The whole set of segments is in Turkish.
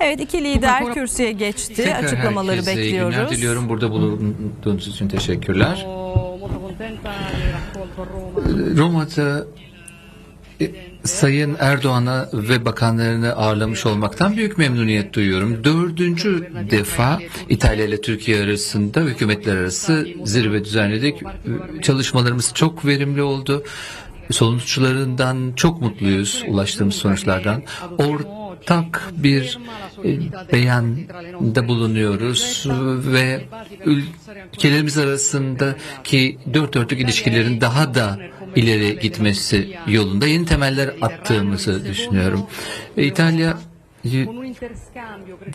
Evet iki lider kürsüye geçti. Tekrar Açıklamaları herkese iyi günler bekliyoruz. diliyorum. Burada bulunduğunuz için teşekkürler. Roma'da e, Sayın Erdoğan'a ve bakanlarını ağırlamış olmaktan büyük memnuniyet duyuyorum. Dördüncü defa İtalya ile Türkiye arasında hükümetler arası zirve düzenledik. Çalışmalarımız çok verimli oldu. Sonuçlarından çok mutluyuz ulaştığımız sonuçlardan. Ortak bir e, beyanda bulunuyoruz ve ülkelerimiz arasındaki dört dörtlük ilişkilerin daha da ileri gitmesi yolunda yeni temeller attığımızı düşünüyorum. E, İtalya e,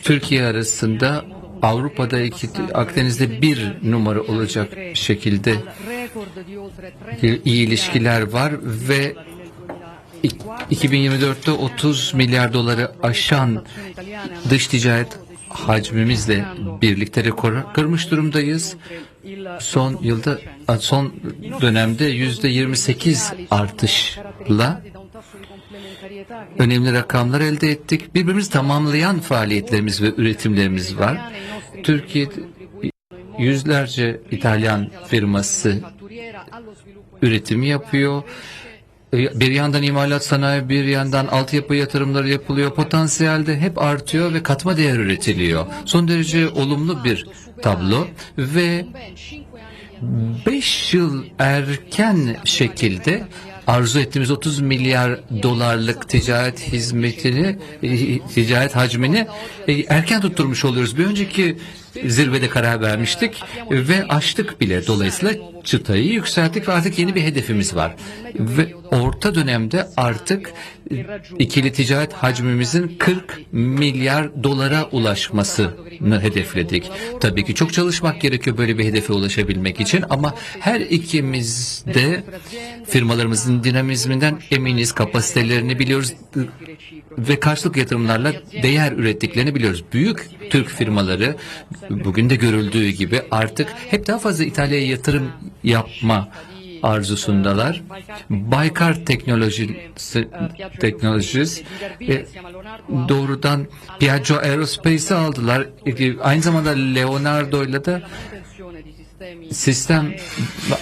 Türkiye arasında Avrupa'da iki, Akdeniz'de bir numara olacak şekilde 30 iyi ilişkiler var ve 2024'te 30 milyar doları aşan dış ticaret hacmimizle birlikte rekor kırmış durumdayız. Son yılda son dönemde yüzde 28 artışla önemli rakamlar elde ettik. Birbirimizi tamamlayan faaliyetlerimiz ve üretimlerimiz var. Türkiye yüzlerce İtalyan firması fatturiera allo sviluppo üretim yapıyor. E, Bir yandan imalat sanayi, bir yandan altyapı yatırımları yapılıyor. Potansiyel de hep artıyor ve katma değer üretiliyor. Son derece olumlu bir tablo ve ben 5 anni 5 yıl erken şekilde arzu ettiğimiz 30 milyar dolarlık ticaret hizmetini, e, ticaret hacmini e, erken tutturmuş oluyoruz. Bir önceki zirvede karar vermiştik ve aştık bile. Dolayısıyla çıtayı yükselttik ve artık yeni bir hedefimiz var. Ve orta dönemde artık ikili ticaret hacmimizin 40 milyar dolara ulaşmasını hedefledik. Tabii ki çok çalışmak gerekiyor böyle bir hedefe ulaşabilmek için ama her ikimiz de firmalarımızın dinamizminden eminiz, kapasitelerini biliyoruz ve karşılık yatırımlarla değer ürettiklerini biliyoruz. Büyük Türk firmaları bugün de görüldüğü gibi artık hep daha fazla İtalya'ya yatırım yapma arzusundalar. Baykar teknolojisi teknolojisi e, doğrudan Piaggio Aerospace'i aldılar. E, Aynı zamanda manutenzione di sistemi sistem ba-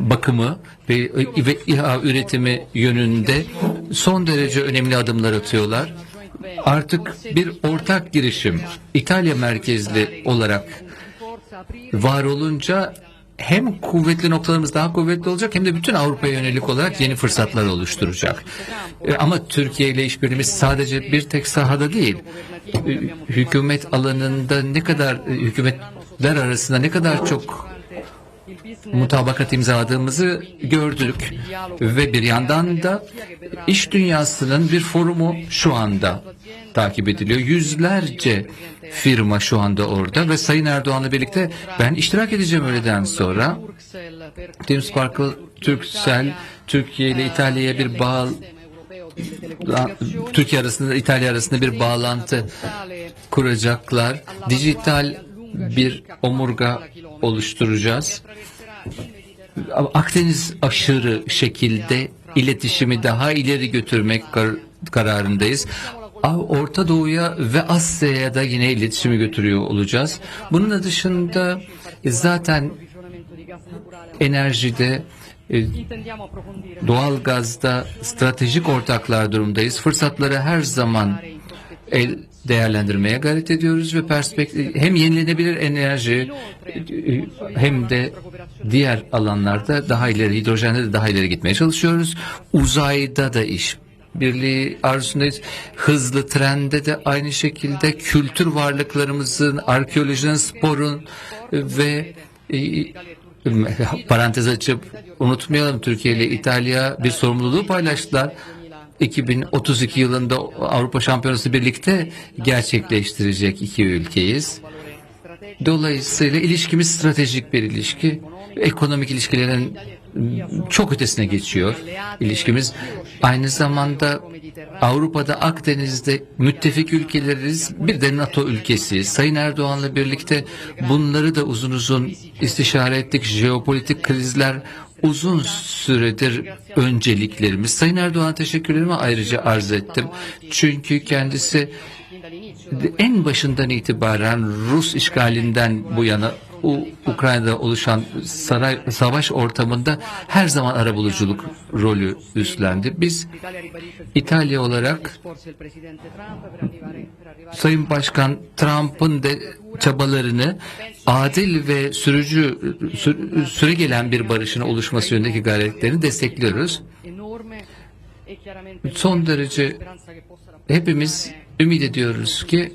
bakımı ve, ve İHA üretimi yönünde son derece önemli adımlar atıyorlar. Artık bir ortak girişim İtalya merkezli olarak var olunca hem kuvvetli noktalarımız daha kuvvetli olacak hem de bütün Avrupa'ya yönelik olarak yeni fırsatlar oluşturacak. E, Ama Türkiye ile işbirliğimiz sadece bir tek sahada değil. E, Hükümet alanında ne kadar e, hükümetler arasında ne kadar çok mutabakat imzaladığımızı gördük ve bir yandan da iş dünyasının bir forumu şu anda takip ediliyor. Yüzlerce firma şu anda orada ve Sayın Erdoğan'la birlikte ben iştirak edeceğim öğleden sonra. Tim Sparkle, Turkcell, Türkiye ile İtalya'ya bir bağ Türkiye arasında Italya arasında bir bağlantı kuracaklar. Dijital bir omurga oluşturacağız. Akdeniz aşırı şekilde iletişimi daha ileri götürmek kar- kararındayız. Orta Doğu'ya ve Asya'ya da yine iletişimi götürüyor olacağız. Bunun dışında zaten gas naturale enerjide e, doğal gazda stratejik ortaklar durumdayız. Fırsatları her zaman el değerlendirmeye gayret ediyoruz ve perspektif hem yenilenebilir enerji e, hem de diğer alanlarda daha ileri hidrojende de daha ileri gitmeye çalışıyoruz. Uzayda da iş birliği arzusundayız. Hızlı trende de aynı şekilde kültür varlıklarımızın, arkeolojinin, sporun ve e, parantez açıp unutmayalım Türkiye ile İtalya bir sorumluluğu paylaştılar. 2032 yılında Avrupa Şampiyonası birlikte gerçekleştirecek iki ülkeyiz. Dolayısıyla ilişkimiz stratejik bir ilişki. Ekonomik ilişkilerin çok ötesine geçiyor. İlişkimiz aynı zamanda Avrupa'da Akdeniz'de müttefik ülkeleriz. Bir de NATO ülkesi. Sayın Erdoğan'la birlikte bunları da uzun uzun istişare ettik. Jeopolitik krizler uzun süredir önceliklerimiz. Sayın Erdoğan teşekkürlerimi ayrıca arz ettim. Çünkü kendisi en başından itibaren Rus işgalinden bu yana Ukrayna'da oluşan saray, savaş ortamında her zaman arabuluculuk rolü üstlendi. Biz İtalya olarak Sayın Başkan Trump'ın de çabalarını adil ve sürücü sü- süre gelen bir barışın oluşması yönündeki gayretlerini destekliyoruz. Son derece hepimiz ümit ediyoruz ki.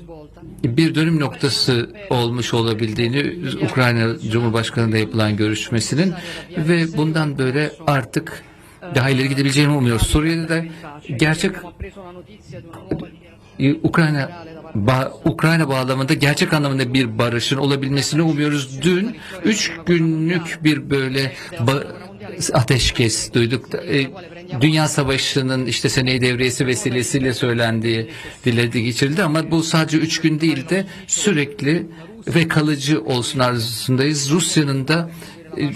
Bir dönüm noktası olmuş olabildiğini Ukrayna Cumhurbaşkanı'nda yapılan görüşmesinin ve bundan böyle artık daha ileri gidebileceğini umuyoruz. Suriye'de de gerçek Ukrayna ba- Ukrayna bağlamında gerçek anlamda bir barışın olabilmesini umuyoruz. Dün üç günlük bir böyle ateşkes duyduk. E, Dünya Savaşı'nın işte seneyi devriyesi vesilesiyle söylendiği dile geçirildi ama bu sadece üç gün değil de sürekli ve kalıcı olsun arzusundayız. Rusya'nın da e,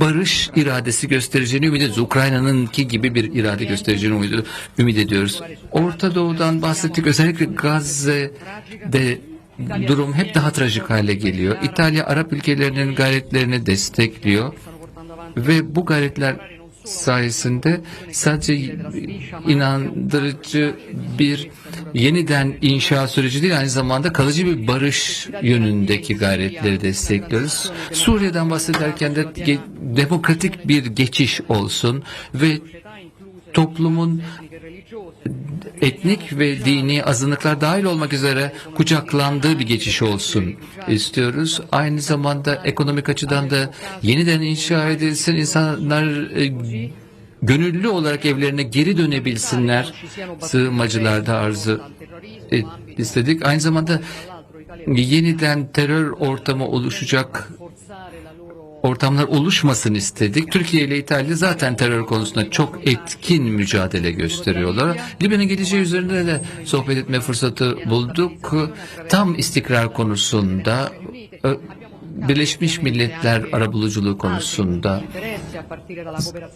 barış iradesi göstereceğini ümit ediyoruz. Ukrayna'nınki gibi bir irade göstereceğini ümit ediyoruz. Orta Doğu'dan bahsettik. Özellikle Gazze'de durum hep daha trajik hale geliyor. İtalya Arap ülkelerinin gayretlerini destekliyor ve bu gayretler sayesinde sadece inandırıcı bir yeniden inşa süreci değil aynı zamanda kalıcı bir barış yönündeki gayretleri destekliyoruz. Suriye'den bahsederken de demokratik bir geçiş olsun ve toplumun etnik ve dini azınlıklar dahil olmak üzere kucaklandığı bir geçiş olsun istiyoruz. Aynı zamanda ekonomik açıdan da yeniden inşa edilsin. İnsanlar e, gönüllü olarak evlerine geri dönebilsinler. Sığınmacılar da arzu istedik. Aynı zamanda yeniden terör ortamı oluşacak ortamlar oluşmasın istedik. Türkiye ile İtalya zaten terör konusunda çok etkin mücadele gösteriyorlar. Libya'nın geleceği üzerinde de sohbet etme fırsatı bulduk. Tam istikrar konusunda Birleşmiş Milletler arabuluculuğu konusunda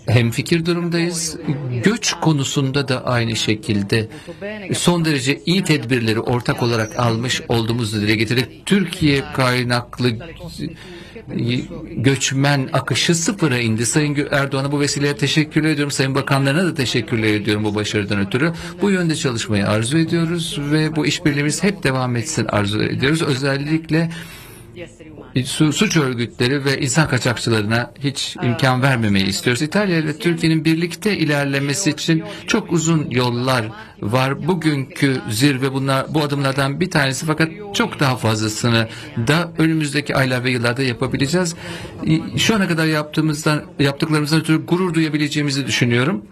hem fikir durumdayız. Göç konusunda da aynı şekilde son derece iyi tedbirleri ortak olarak almış olduğumuzu dile getirdik. Türkiye kaynaklı göçmen akışı sıfıra indi. Sayın Erdoğan'a bu vesileyle teşekkür ediyorum. Sayın Bakanlarına da teşekkür ediyorum bu başarıdan ötürü. Bu yönde çalışmayı arzu ediyoruz ve bu işbirliğimiz hep devam etsin arzu ediyoruz. Özellikle. Su, suç örgütleri ve insan kaçakçılarına hiç imkan vermemeyi istiyoruz. İtalya ile Türkiye'nin birlikte ilerlemesi için çok uzun yollar var. Bugünkü zirve bunlar bu adımlardan bir tanesi fakat çok daha fazlasını da önümüzdeki aylar ve yıllarda yapabileceğiz. Şu ana kadar yaptığımızdan yaptıklarımızdan ötürü gurur duyabileceğimizi düşünüyorum.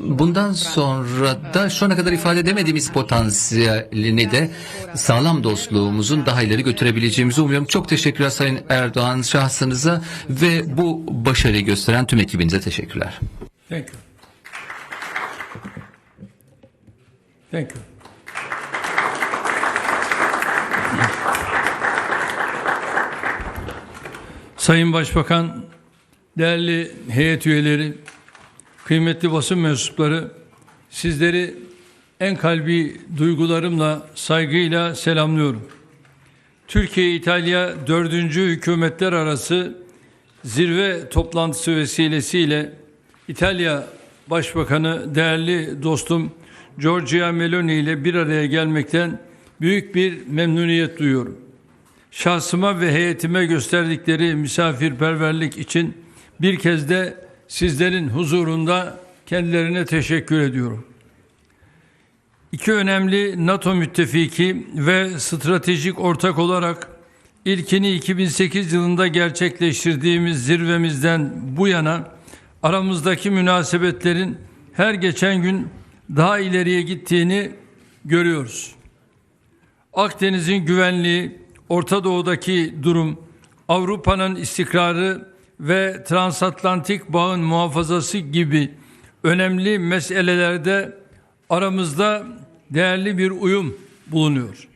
Bundan sonra da şu ana kadar ifade edemediğimiz potansiyelini de sağlam dostluğumuzun daha ileri götürebileceğimizi umuyorum. Çok teşekkürler Sayın Erdoğan şahsınıza ve bu başarıyı gösteren tüm ekibinize teşekkürler. Thank you. Thank you. Sayın Başbakan, değerli heyet üyeleri, kıymetli basın mensupları, sizleri en kalbi duygularımla, saygıyla selamlıyorum. Türkiye-İtalya 4. hükümetler arası zirve toplantısı vesilesiyle İtalya Başbakanı değerli dostum Giorgia Meloni ile bir araya gelmekten büyük bir memnuniyet duyuyorum. Şahsıma ve heyetime gösterdikleri misafirperverlik için bir kez de sizlerin huzurunda kendilerine teşekkür ediyorum. İki önemli NATO müttefiki ve stratejik ortak olarak ilkini 2008 yılında gerçekleştirdiğimiz zirvemizden bu yana aramızdaki münasebetlerin her geçen gün daha ileriye gittiğini görüyoruz. Akdeniz'in güvenliği, Orta Doğu'daki durum, Avrupa'nın istikrarı ve transatlantik bağın muhafazası gibi önemli meselelerde aramızda değerli bir uyum bulunuyor.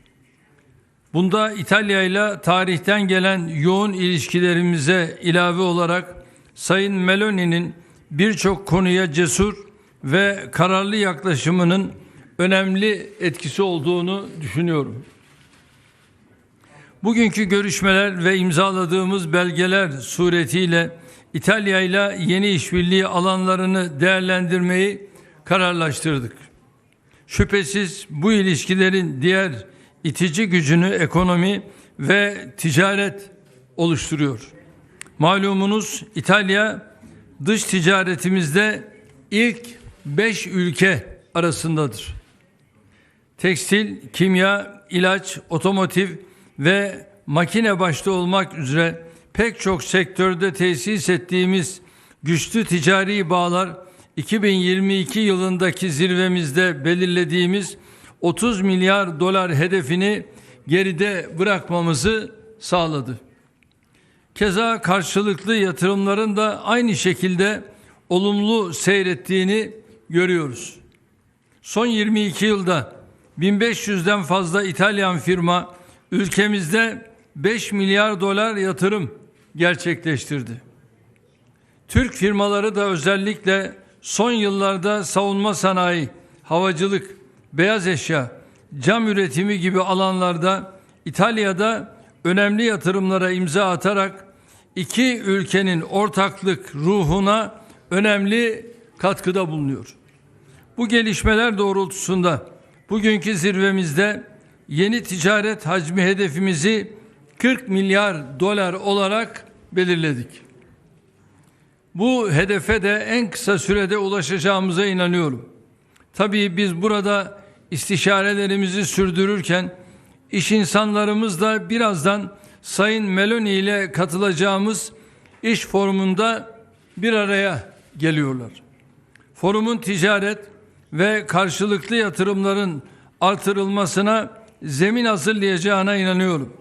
Bunda İtalya ile tarihten gelen yoğun ilişkilerimize ilave olarak Sayın Meloni'nin birçok konuya cesur ve kararlı yaklaşımının önemli etkisi olduğunu düşünüyorum. Bugünkü görüşmeler ve imzaladığımız belgeler suretiyle İtalya ile yeni işbirliği alanlarını değerlendirmeyi kararlaştırdık. Şüphesiz bu ilişkilerin diğer itici gücünü ekonomi ve ticaret oluşturuyor. Malumunuz İtalya dış ticaretimizde ilk 5 ülke arasındadır. Tekstil, kimya, ilaç, otomotiv ve makine başta olmak üzere pek çok sektörde tesis ettiğimiz güçlü ticari bağlar 2022 yılındaki zirvemizde belirlediğimiz 30 milyar dolar hedefini geride bırakmamızı sağladı. Keza karşılıklı yatırımların da aynı şekilde olumlu seyrettiğini görüyoruz. Son 22 yılda 1500'den fazla İtalyan firma ülkemizde 5 milyar dolar yatırım gerçekleştirdi. Türk firmaları da özellikle son yıllarda savunma sanayi, havacılık, beyaz eşya, cam üretimi gibi alanlarda İtalya'da önemli yatırımlara imza atarak iki ülkenin ortaklık ruhuna önemli katkıda bulunuyor. Bu gelişmeler doğrultusunda bugünkü zirvemizde yeni ticaret hacmi hedefimizi 40 milyar dolar olarak belirledik. Bu hedefe de en kısa sürede ulaşacağımıza inanıyorum. Tabii biz burada istişarelerimizi sürdürürken iş insanlarımız da birazdan Sayın Meloni ile katılacağımız iş forumunda bir araya geliyorlar. Forumun ticaret ve karşılıklı yatırımların artırılmasına zemin hazırlayacağına inanıyorum.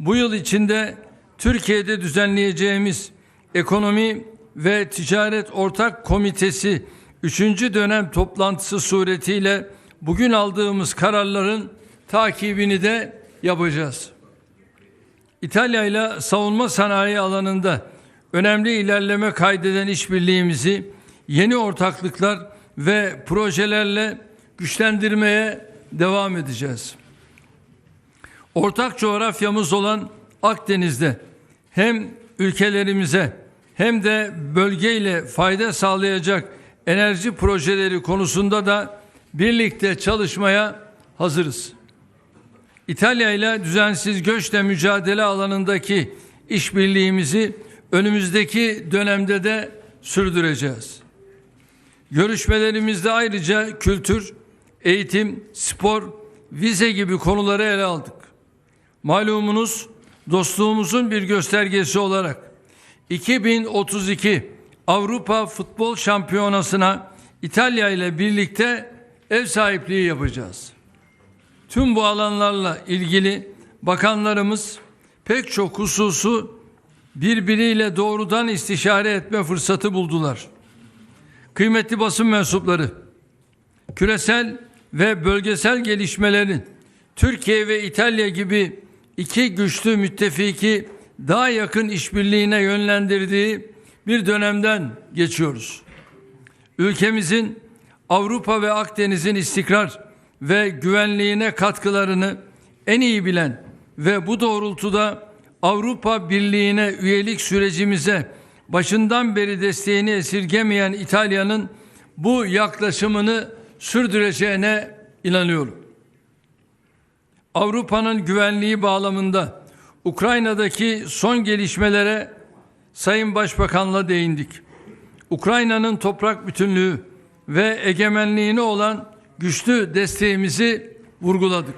Bu yıl içinde Türkiye'de düzenleyeceğimiz Ekonomi ve Ticaret Ortak Komitesi 3. dönem toplantısı suretiyle bugün aldığımız kararların takibini de yapacağız. İtalya ile savunma sanayi alanında önemli ilerleme kaydeden işbirliğimizi yeni ortaklıklar ve projelerle güçlendirmeye devam edeceğiz. Ortak coğrafyamız olan Akdeniz'de hem ülkelerimize hem de bölgeyle fayda sağlayacak enerji projeleri konusunda da birlikte çalışmaya hazırız. İtalya ile düzensiz göçle mücadele alanındaki işbirliğimizi önümüzdeki dönemde de sürdüreceğiz. Görüşmelerimizde ayrıca kültür, eğitim, spor, vize gibi konuları ele aldık. Malumunuz dostluğumuzun bir göstergesi olarak 2032 Avrupa Futbol Şampiyonası'na İtalya ile birlikte ev sahipliği yapacağız. Tüm bu alanlarla ilgili bakanlarımız pek çok hususu birbiriyle doğrudan istişare etme fırsatı buldular. Kıymetli basın mensupları, küresel ve bölgesel gelişmelerin Türkiye ve İtalya gibi iki güçlü müttefiki daha yakın işbirliğine yönlendirdiği bir dönemden geçiyoruz. Ülkemizin Avrupa ve Akdeniz'in istikrar ve güvenliğine katkılarını en iyi bilen ve bu doğrultuda Avrupa Birliği'ne üyelik sürecimize başından beri desteğini esirgemeyen İtalya'nın bu yaklaşımını sürdüreceğine inanıyorum. Avrupa'nın güvenliği bağlamında Ukrayna'daki son gelişmelere Sayın Başbakan'la değindik. Ukrayna'nın toprak bütünlüğü ve egemenliğine olan güçlü desteğimizi vurguladık.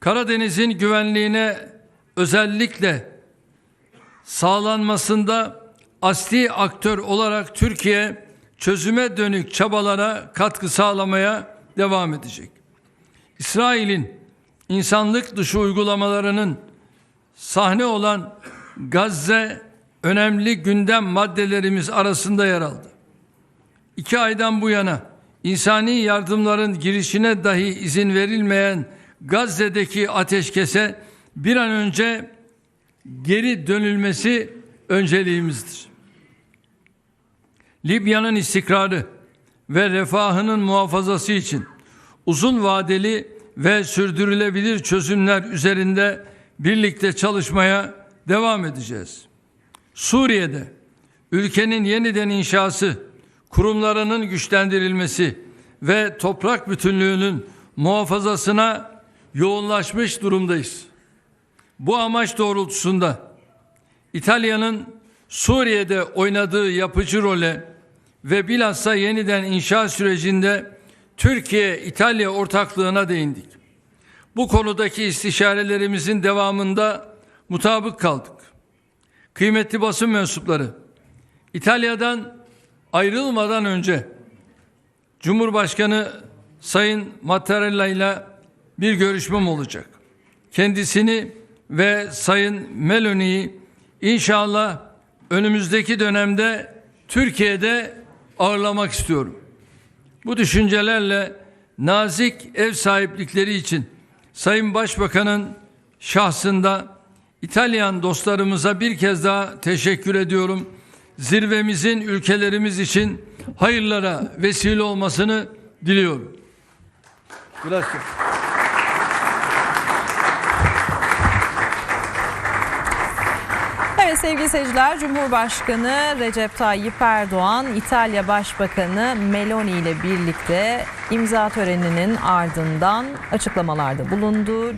Karadeniz'in güvenliğine özellikle sağlanmasında asli aktör olarak Türkiye çözüme dönük çabalara katkı sağlamaya devam edecek. İsrail'in insanlık dışı uygulamalarının sahne olan Gazze önemli gündem maddelerimiz arasında yer aldı. İki aydan bu yana insani yardımların girişine dahi izin verilmeyen Gazze'deki ateşkese bir an önce geri dönülmesi önceliğimizdir. Libya'nın istikrarı ve refahının muhafazası için uzun vadeli ve sürdürülebilir çözümler üzerinde birlikte çalışmaya devam edeceğiz. Suriye'de ülkenin yeniden inşası, kurumlarının güçlendirilmesi ve toprak bütünlüğünün muhafazasına yoğunlaşmış durumdayız. Bu amaç doğrultusunda İtalya'nın Suriye'de oynadığı yapıcı role ve bilhassa yeniden inşa sürecinde Türkiye-İtalya ortaklığına değindik. Bu konudaki istişarelerimizin devamında mutabık kaldık. Kıymetli basın mensupları, İtalya'dan ayrılmadan önce Cumhurbaşkanı Sayın Mattarella ile bir görüşmem olacak. Kendisini ve Sayın Meloni'yi inşallah önümüzdeki dönemde Türkiye'de ağırlamak istiyorum. Bu düşüncelerle nazik ev sahiplikleri için Sayın Başbakan'ın şahsında İtalyan dostlarımıza bir kez daha teşekkür ediyorum. Zirvemizin ülkelerimiz için hayırlara vesile olmasını diliyorum. Gracias. Sevgili seyirciler Cumhurbaşkanı Recep Tayyip Erdoğan İtalya Başbakanı Meloni ile birlikte imza töreninin ardından açıklamalarda bulundu.